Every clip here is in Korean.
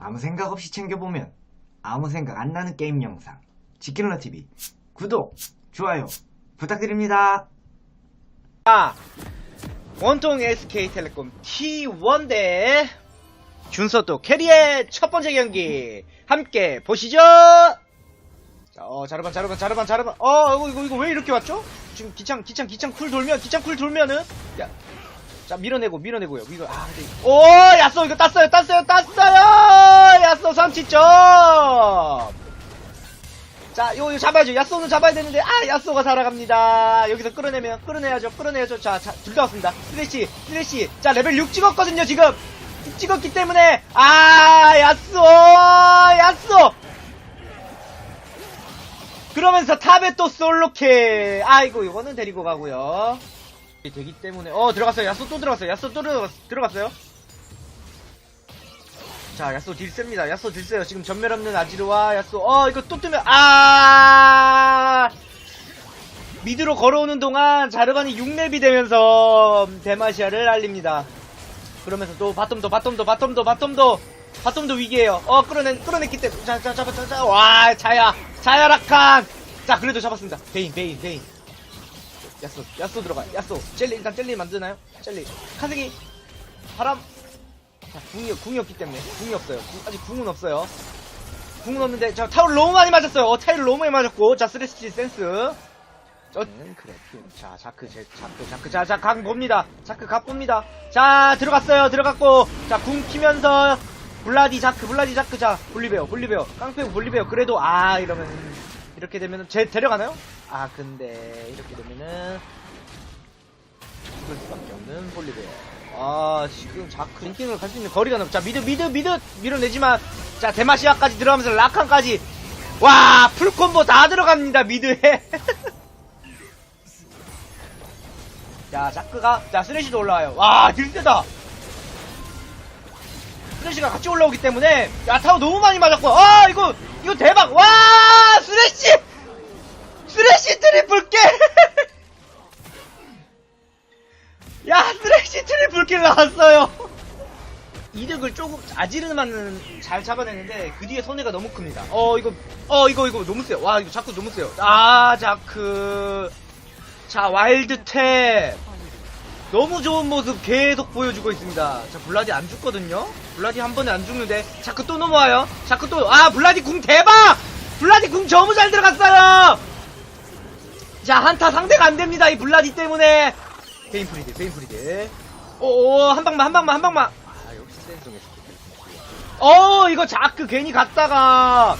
아무 생각 없이 챙겨보면 아무 생각 안 나는 게임 영상 지킬러 TV 구독 좋아요 부탁드립니다. 아, 원통 SK텔레콤 T1 대 준서도 캐리의 첫 번째 경기 함께 보시죠. 자, 어, 자르반, 자르반, 자르반, 자르반. 어, 이거, 이거, 이거 왜 이렇게 왔죠? 지금 기창, 기창, 기창 쿨 돌면, 기창 쿨 돌면은, 야, 자, 밀어내고, 밀어내고요. 이거, 아, 근데, 오, 야쏘, 이거 땄어요, 땄어요, 땄어요! 야쏘 3치점! 자, 요, 요 잡아야죠. 야쏘는 잡아야 되는데, 아, 야쏘가 살아갑니다. 여기서 끌어내면, 끌어내야죠, 끌어내야죠. 자, 자, 둘다 왔습니다. 쓰레쉬, 쓰레쉬. 자, 레벨 6 찍었거든요, 지금. 6 찍었기 때문에, 아, 야쏘, 야쏘! 그러면서 탑에 또 솔로캐. 아이고, 이거는 데리고 가고요. 되기 때문에, 어, 들어갔어요. 야쏘 또 들어갔어요. 야쏘 또 들어갔, 들어갔어요. 자, 야쏘 딜 셉니다. 야쏘 딜 세요. 지금 전멸 없는 아지르와 야쏘. 어, 이거 또 뜨면, 아! 미드로 걸어오는 동안 자르반이 6렙이 되면서 데마시아를 알립니다. 그러면서 또 바텀도, 바텀도, 바텀도, 바텀도, 바텀도 위기에요. 어, 끌어내, 끌어냈기 때문에. 자, 자, 잡아, 자, 자, 와, 자야, 자야 라칸! 자, 그래도 잡았습니다. 베인, 베인, 베인. 야쏘, 야쏘 들어가. 야쏘. 젤리, 일단 젤리 만드나요? 젤리. 카세기. 바람. 자, 궁이, 궁이 없기 때문에. 궁이 없어요. 궁- 아직 궁은 없어요. 궁은 없는데, 자, 타월 너무 많이 맞았어요. 어, 타일 너무 많이 맞았고. 자, 스레시 센스. 저, 음, 그래. 자, 자크, 제, 자크, 자크. 자, 자, 각 봅니다. 자크 각 봅니다. 자, 들어갔어요. 들어갔고. 자, 궁 키면서. 블라디 자크, 블라디 자크. 자, 볼리베어, 볼리베어. 깡패고 볼리베어. 그래도, 아, 이러면. 이렇게 되면은, 제, 데려가나요? 아, 근데, 이렇게 되면은. 죽을 수밖에 없는 볼리베어. 아, 지금 자크 랭킹을 갈 수 있는 거리가 넓. 자, 미드, 미드, 미드 밀어내지만, 자, 데마시아까지 들어가면서 라칸까지. 와, 풀콤보 다 들어갑니다, 미드에. 자, 자크가, 자, 쓰레쉬도 올라와요. 와, 딜세다. 쓰레쉬가 같이 올라오기 때문에, 야, 타워 너무 많이 맞았고, 아, 이거, 이거 대박. 와! 쓰레쉬 킬 나왔어요. 이득을 조금 아지르만은 잘 잡아내는데 그 뒤에 손해가 너무 큽니다. 어 이거 어 이거 이거 너무 세요. 와 이거 자꾸 너무 세요. 아 자크 자 와일드 탭 너무 좋은 모습 계속 보여주고 있습니다. 자 블라디 안 죽거든요. 블라디 한 번에 안 죽는데 자크 또 넘어와요. 자크 또아 블라디 궁 대박! 블라디 궁 너무 잘 들어갔어요. 자 한타 상대가 안 됩니다 이 블라디 때문에 페인프리드 페인프리드 오오 한 방만 한 방만 한 방만. 아 역시 센스겠어. 어 이거 자크 괜히 갔다가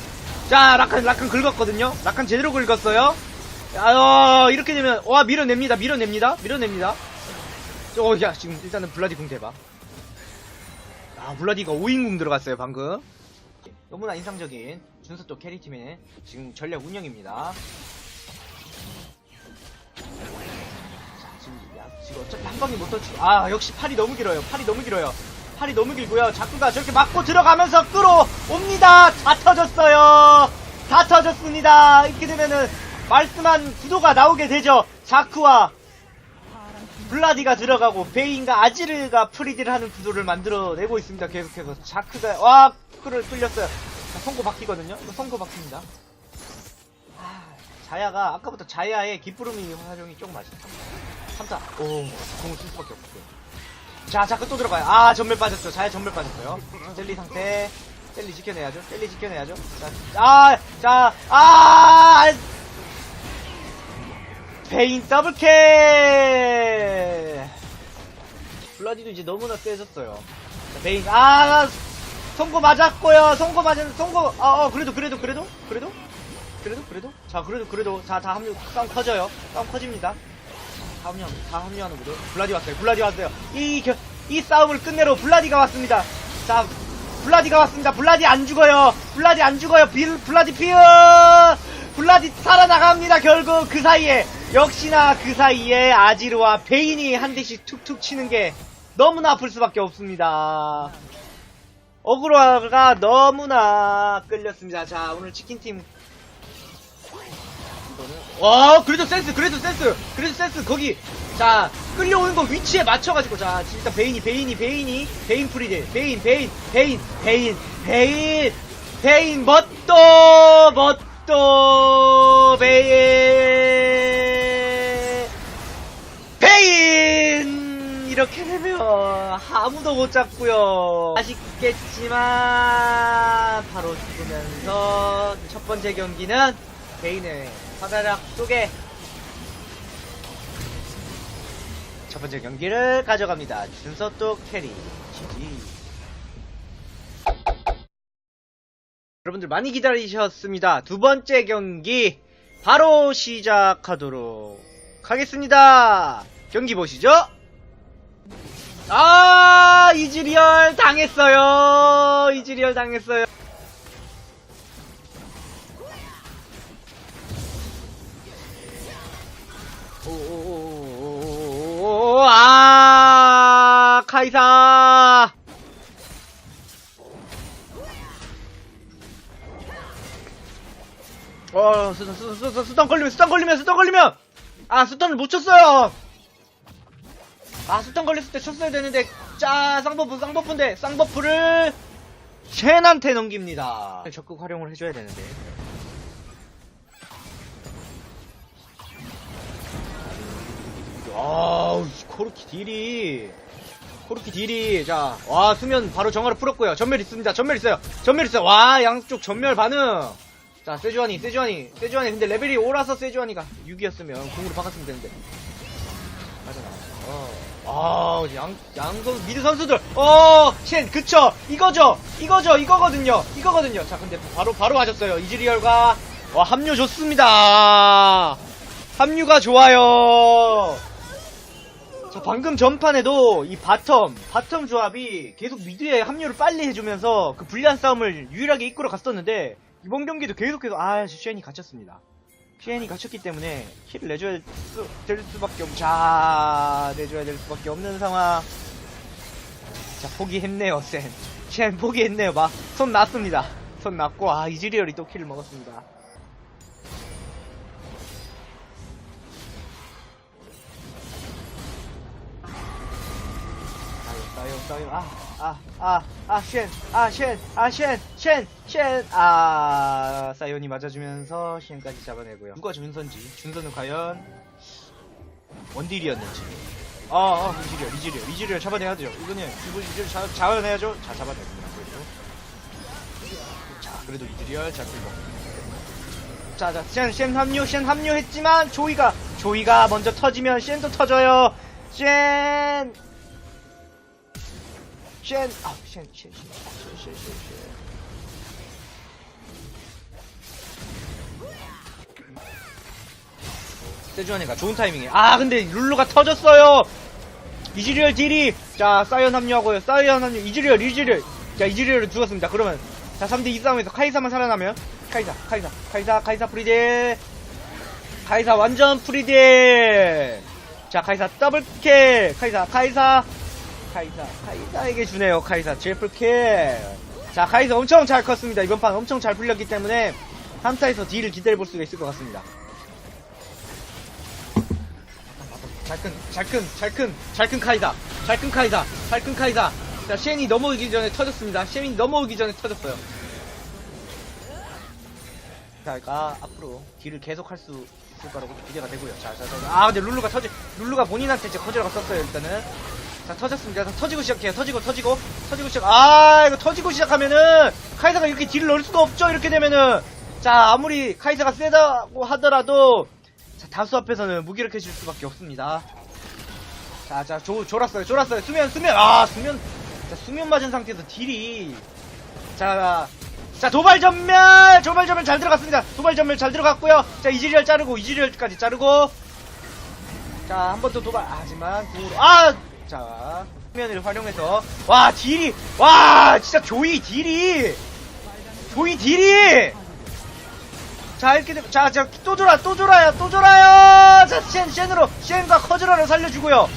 자 라칸 라칸 긁었거든요. 라칸 제대로 긁었어요. 야, 어, 이렇게 되면 와 밀어냅니다 밀어냅니다 밀어냅니다. 어야 지금 일단은 블라디 궁 대박. 아 블라디가 5인궁 들어갔어요 방금. 너무나 인상적인 준서또 캐리팀의 지금 전략 운영입니다. 야, 지금 어차피 한 방에 못 터치고. 아, 역시 팔이 너무 길어요. 팔이 너무 길어요. 팔이 너무 길고요. 자꾸가 저렇게 맞고 들어가면서 끌어옵니다. 다 터졌어요. 다 터졌습니다. 이렇게 되면은 말씀한 구도가 나오게 되죠. 자크와 블라디가 들어가고 베인과 아지르가 프리딜을 하는 구도를 만들어내고 있습니다. 계속해서 자크가 와 끌을 끌렸어요. 자, 선고 바뀌거든요. 이거 선고 바뀝니다. 아, 자야가 아까부터 자야의 기쁘름이 활용이 조금 아쉽다. 3타. 오, 공을 쓸 수밖에 없고요. 자, 자크 또 들어가요. 아, 전멸 빠졌죠. 자야 전멸 빠졌어요. 젤리 상태. 젤리 지켜내야죠. 젤리 지켜내야죠. 자, 아, 자, 아, 베인 더블 캐! 블라디도 이제 너무나 세졌어요. 자, 베인, 아, 송고 맞았고요. 송고 맞은, 송고, 어, 어, 그래도, 그래도, 그래도, 그래도, 그래도, 그래도, 자, 그래도, 그래도, 자, 다 합류, 싸움 커져요. 싸움 커집니다. 다 합류, 다 합류하는 거죠. 블라디 왔어요. 블라디 왔어요. 이, 겨, 이 싸움을 끝내러 블라디가 왔습니다. 자, 블라디가 왔습니다. 블라디 안 죽어요. 블라디 안 죽어요. 빌, 블라디 피어! 블라디 살아나갑니다. 결국 그 사이에 역시나 그 사이에 아지르와 베인이 한 대씩 툭툭 치는 게 너무나 아플 수밖에 없습니다. 어그로가 너무나 끌렸습니다. 자, 오늘 치킨팀 와 그래도 센스 그래도 센스 그래도 센스. 거기 자 끌려오는 거 위치에 맞춰가지고 자 일단 베인이 베인이 베인이 베인 프리딜. 베인 베인 베인 베인 베인 베인 멋도 멋도 베인. 베인! 이렇게 되면 아무도 못 잡고요. 아쉽겠지만 바로 죽으면서 첫 번째 경기는 베인의 화사장 쪼개 첫 번째 경기를 가져갑니다. 준서또 캐리 GG 여러분들 많이 기다리셨습니다. 두 번째 경기 바로 시작하도록 하겠습니다. 경기 보시죠. 아 이즈리얼 당했어요. 이즈리얼 당했어요. 오오오오오오아 카이사. 어 수던 수던 수던 수던 걸리면 수던 걸리면 수던 걸리면! 아 수던을 못 쳤어요! 아 수던 걸렸을 때 쳤어야 되는데 짜 쌍버프 쌍버프인데 쌍버프를 쟤한테 넘깁니다. 적극 활용을 해줘야 되는데. 아우, 코르키 딜이. 코르키 딜이. 자, 와, 수면 바로 정화로 풀었고요. 전멸 있습니다. 전멸 있어요. 전멸 있어요. 와, 양쪽 전멸 반응. 자, 세주아니, 세주아니, 세주아니. 근데 레벨이 5라서 세주아니가 6이었으면 공으로 바꿨으면 되는데. 맞아, 어. 아, 양, 양 선수, 미드 선수들. 어, 쉔, 그쵸. 이거죠. 이거죠. 이거거든요. 이거거든요. 자, 근데 바로, 바로 맞았어요. 이즈리얼과. 와, 합류 좋습니다. 합류가 좋아요. 자, 방금 전판에도 이 바텀, 바텀 조합이 계속 미드에 합류를 빨리 해주면서 그 불리한 싸움을 유일하게 이끌어 갔었는데, 이번 경기도 계속해서, 아, 쉔이 갇혔습니다. 쉔이 갇혔기 때문에 힐을 내줘야 수, 될 수밖에 없, 자, 내줘야 될 수밖에 없는 상황. 자, 포기했네요, 쉔. 쉔 포기했네요. 막, 손 놨습니다. 손 놨고, 아, 이즈리얼이 또 킬을 먹었습니다. 싸요, 싸요, 아, 아, 아, 아, 쉔, 아, 쉔, 아, 쉔, 쉔, 쉔, 아, 사이온이 맞아주면서 쉔까지 잡아내고요. 누가 준선지, 준선은 과연 원딜이었는지. 아, 아, 이즈리얼, 이즈리얼, 이즈리얼 잡아내야죠. 이거는, 이거 이즈리얼 잡, 잡아내야죠. 자, 잡아내습니다. 그래도. 자, 그래도 이즈리얼 잡고 자, 자, 쉔, 쉔 합류, 쉔 합류했지만, 조이가, 조이가 먼저 터지면 쉔도 터져요. 쉔! 쉔, 아, 쉔, 쉔, 쉔, 쉔, 쉔, 쉔, 쉔. 세주한이가 좋은 타이밍에. 아, 근데 룰루가 터졌어요! 이즈리얼 딜이, 자, 사이언 합류하고요. 사이언 합류, 이즈리얼, 이즈리얼. 자, 이즈리얼을 죽었습니다. 그러면, 자, 3대2 싸움에서 카이사만 살아나면, 카이사, 카이사, 카이사, 카이사 프리딜. 카이사 완전 프리딜. 자, 카이사 더블킬. 카이사, 카이사. 카이사, 카이사에게 주네요. 카이사 트리플킬. 자, 카이사 엄청 잘 컸습니다. 이번 판 엄청 잘 풀렸기 때문에 한타에서 딜을 기다려볼 수가 있을 것 같습니다. 잘 큰, 잘 큰, 잘 큰, 잘큰 카이사. 잘큰 카이사. 잘큰 카이사. 자, 쉔이 넘어오기 전에 터졌습니다. 쉔이 넘어오기 전에 터졌어요. 자, 앞으로 딜을 계속 할 수 있을 거라고 기대가 되고요. 자, 자, 자. 아, 근데 룰루가 터지, 룰루가 본인한테 이제 커지라고 썼어요, 일단은. 자, 터졌습니다. 자, 터지고 시작해요. 터지고, 터지고, 터지고 시작. 아, 이거 터지고 시작하면은, 카이사가 이렇게 딜을 넣을 수가 없죠, 이렇게 되면은. 자, 아무리 카이사가 세다고 하더라도, 자, 다수 앞에서는 무기력해질 수밖에 없습니다. 자, 자, 조, 졸았어요, 졸았어요. 수면, 수면, 아, 수면, 자, 수면 맞은 상태에서 딜이. 자, 자, 도발 전멸! 도발 전멸 잘 들어갔습니다. 도발 전멸 잘 들어갔고요. 자, 이즈리얼 자르고, 이즈리얼까지 자르고. 자, 한 번 더 도발. 아, 하지만, 구로 아! 자, 수면을 활용해서. 와, 딜이, 와, 진짜 조이 딜이! 조이 딜이! 자, 이렇게 되면, 자, 자, 또 졸아, 또 졸아요! 자, 쉔, 쉔으로, 쉔과 커즈라를 살려주고요.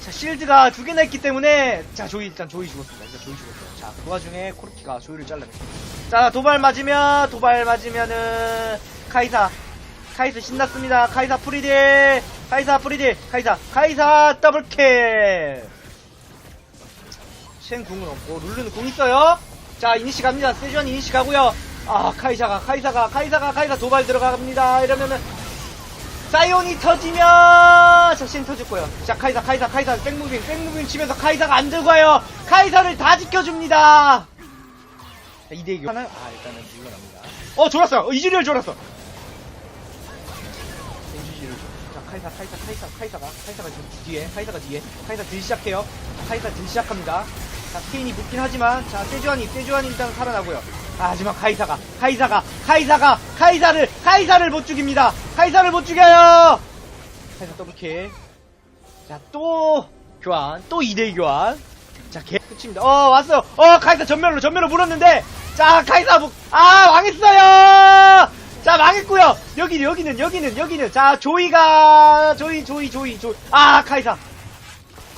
자, 실드가 두 개나 있기 때문에, 자, 조이, 일단 조이 죽었습니다. 일단 조이 죽었어요. 자, 그 와중에 코르키가 조이를 잘라냈습니다. 자, 도발 맞으면, 도발 맞으면은, 카이사. 카이사 신났습니다. 카이사 프리딜. 카이사 프리딜 카이사 카이사 더블킬. 쉔 궁은 없고 룰루는 궁 있어요? 자 이니시 갑니다. 세주안 이니시 가고요. 아 카이사가 카이사가 카이사가 카이사 도발 들어갑니다. 이러면은 사이온이 터지면 자신 터졌고요. 자 카이사 카이사 카이사 백무빙 백무빙 치면서 카이사가 안 들고 와요. 카이사를 다 지켜줍니다. 자 2대2 하나요? 아 일단은 물러납니다. 어 졸았어요. 어, 이즈리얼 졸았어 카이사 카이사 카이사 카이사가 카이사가 지금 뒤에 카이사가 뒤에. 카이사 들 시작해요. 카이사 들 시작합니다. 자 케인이 붙긴 하지만 자 세주안이 세주안이 일단 살아나고요. 아, 하지만 카이사가 카이사가 카이사가 카이사를 카이사를 못 죽입니다. 카이사를 못 죽여요! 카이사 더블킬 자또 교환 또 2대2 교환. 자개 끝입니다. 어 왔어요. 어 카이사 전면으로 전면으로 물었는데 자 카이사 무- 아 망했어요 자 망했고요. 여기는 여기는 여기는 여기는. 자 조이가 조이 조이 조이 조이. 아 카이사.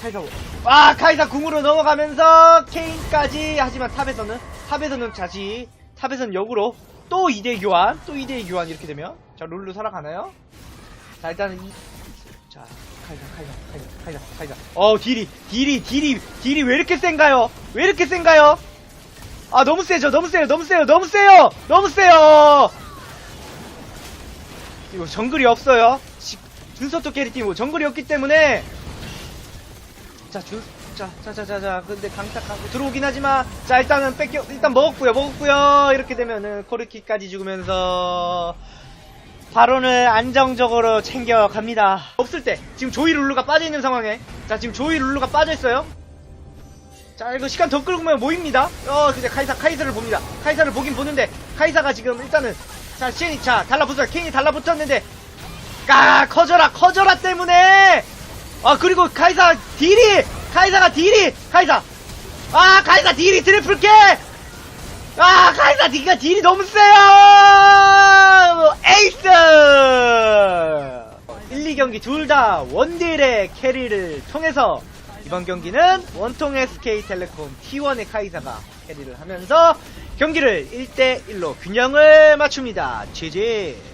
카이사. 아 카이사 궁으로 넘어가면서 케인까지. 하지만 탑에서는 탑에서는 다시 탑에서는 역으로. 또 2대 교환 또 2대 교환 이렇게 되면. 자 룰루 살아가나요? 자 일단은 이, 자 카이사 카이사 카이사 카이사 카이사. 어 딜이 딜이 딜이 딜이 왜 이렇게 센가요? 왜 이렇게 센가요? 아 너무 세죠? 너무 세요 너무 세요 너무 세요! 너무 세요 이거 정글이 없어요 시- 준서토 캐리팀 뭐 정글이 없기 때문에 자, 준, 자, 자, 자, 자, 자, 근데 강타하고 들어오긴 하지만, 자, 일단은 뺏겨, 일단 먹었고요, 먹었고요. 이렇게 되면은, 코르키까지 죽으면서, 바론을 안정적으로 챙겨갑니다. 없을 때, 지금 조이 룰루가 빠져있는 상황에, 자, 지금 조이 룰루가 빠져있어요. 자, 이거 시간 더 끌면 모입니다. 어, 근데 카이사, 카이사를 봅니다. 카이사를 보긴 보는데, 카이사가 지금 일단은, 자, 시엔이, 자, 달라붙어요. 케인이 달라붙었는데, 아, 커져라, 커져라 때문에! 아, 그리고 카이사 딜이! 카이사가 딜이! 카이사! 아, 카이사 딜이 트리플 캐! 아, 카이사 딜가 딜이 너무 세요! 에이스! 1, 2경기 둘 다 원딜의 캐리를 통해서 이번 경기는 원통 SK텔레콤 T1의 카이사가 캐리를 하면서 경기를 1대1로 균형을 맞춥니다. GG!